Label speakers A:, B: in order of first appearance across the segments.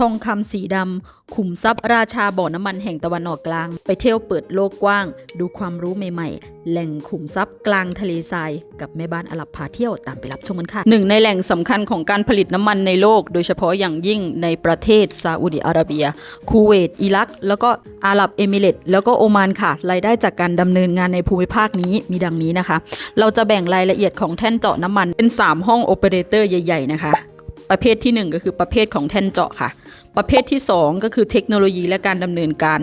A: ทองคำสีดำขุมทรัพย์ราชาบ่อน้ำมันแห่งตะวันออกกลาง ไปเที่ยวเปิดโลกกว้าง ดูความรู้ใหม่ๆ แหล่งขุมทรัพย์กลางทะเลทราย กับแม่บ้านอลับพาเที่ยวตามไปรับชมกันค่ะหนึ่งในแหล่งสำคัญของการผลิตน้ำมันในโลก โดยเฉพาะอย่างยิ่งในประเทศซาอุดิอาระเบีย คูเวต อิรัก แล้วก็อาหรับเอมิเรตส์แล้วก็โอมานค่ะรายได้จากการดำเนินงานในภูมิภาคนี้มีดังนี้นะคะ เราจะแบ่งรายละเอียดของแท่นเจาะน้ำมันเป็น 3 ห้องโอเปอเรเตอร์ใหญ่ ๆ นะคะประเภทที่ 1 ก็คือประเภทของแท่นเจาะค่ะ ประเภทที่ 2 ก็คือเทคโนโลยีและการดำเนินการ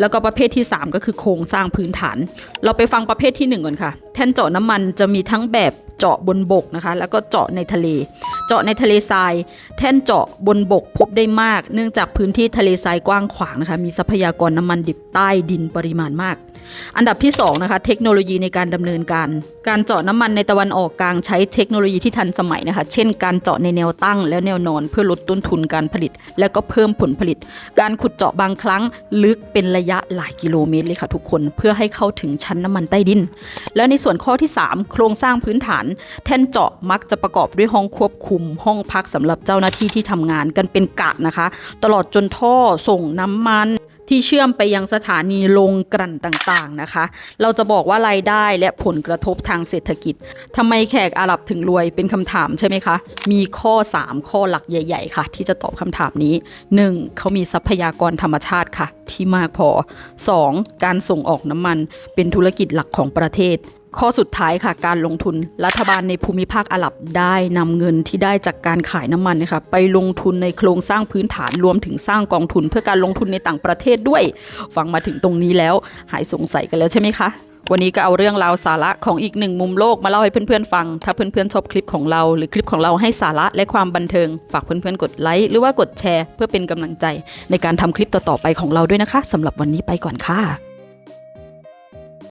A: แล้วก็ประเภทที่ 3 ก็คือโครงสร้างพื้นฐาน เราไปฟังประเภทที่ 1 ก่อนค่ะ แท่นเจาะน้ำมันจะมีทั้งแบบเจาะบนบกนะคะ แล้วก็เจาะในทะเล เจาะในทะเลทราย แท่นเจาะบนบกพบได้มาก เนื่องจากพื้นที่ทะเลทรายกว้างขวางนะคะ มีทรัพยากรน้ำมันดิบใต้ดินปริมาณมาก อันดับที่2นะคะ เทคโนโลยีในการดำเนินการการเจาะน้ำมันในตะวันออกกลางใช้เทคโนโลยีที่ทันสมัยนะคะ เช่น การเจาะในแนวตั้งและแนวนอนเพื่อลดต้นทุนการผลิต และก็เพิ่มผลผลิต การขุดเจาะบางครั้งลึกเป็นระยะหลายกิโลเมตรเลยค่ะทุกคน เพื่อให้เข้าถึงชั้นน้ำมันใต้ดิน และในส่วนข้อที่ 3 โครงสร้างพื้นฐาน แท่นเจาะมักจะประกอบด้วยห้องควบคุม ห้องพักสำหรับเจ้าหน้าที่ที่ทำงานกันเป็นกะนะคะ ตลอดจนท่อส่งน้ำมัน ที่เชื่อมไปยังสถานีลงกลั่นต่างๆนะคะ เราจะบอกว่ารายได้และผลกระทบทางเศรษฐกิจทำไมแขกอาหรับถึงรวยเป็นคำถามใช่ไหมคะ มีข้อ 3 ข้อหลักใหญ่ ๆ ค่ะ ที่จะตอบคำถามนี้ 1. เขามีทรัพยากรธรรมชาติค่ะ ที่มากพอ 2. การส่งออกน้ำมันเป็นธุรกิจหลักของประเทศ ข้อสุดท้ายค่ะการลงทุนรัฐบาลในภูมิภาคอาหรับได้นำเงินที่ได้จากการขายน้ำมันนะคะไปลงทุนในโครงสร้างพื้นฐานรวมถึงสร้างกองทุน เพื่อการลงทุนในต่างประเทศด้วย ฟังมาถึงตรงนี้แล้วหายสงสัยกันแล้วใช่ไหมคะวันนี้ก็เอาเรื่องราวสาระของอีกหนึ่งมุมโลกมาเล่าให้เพื่อนๆฟัง ถ้าเพื่อนๆชอบคลิปของเรา หรือคลิปของเราให้สาระและความบันเทิง ฝากเพื่อนๆกดไลค์หรือว่ากดแชร์ เพื่อเป็นกำลังใจในการทำคลิปต่อๆไปของเราด้วยนะคะสำหรับวันนี้ไปก่อนค่ะ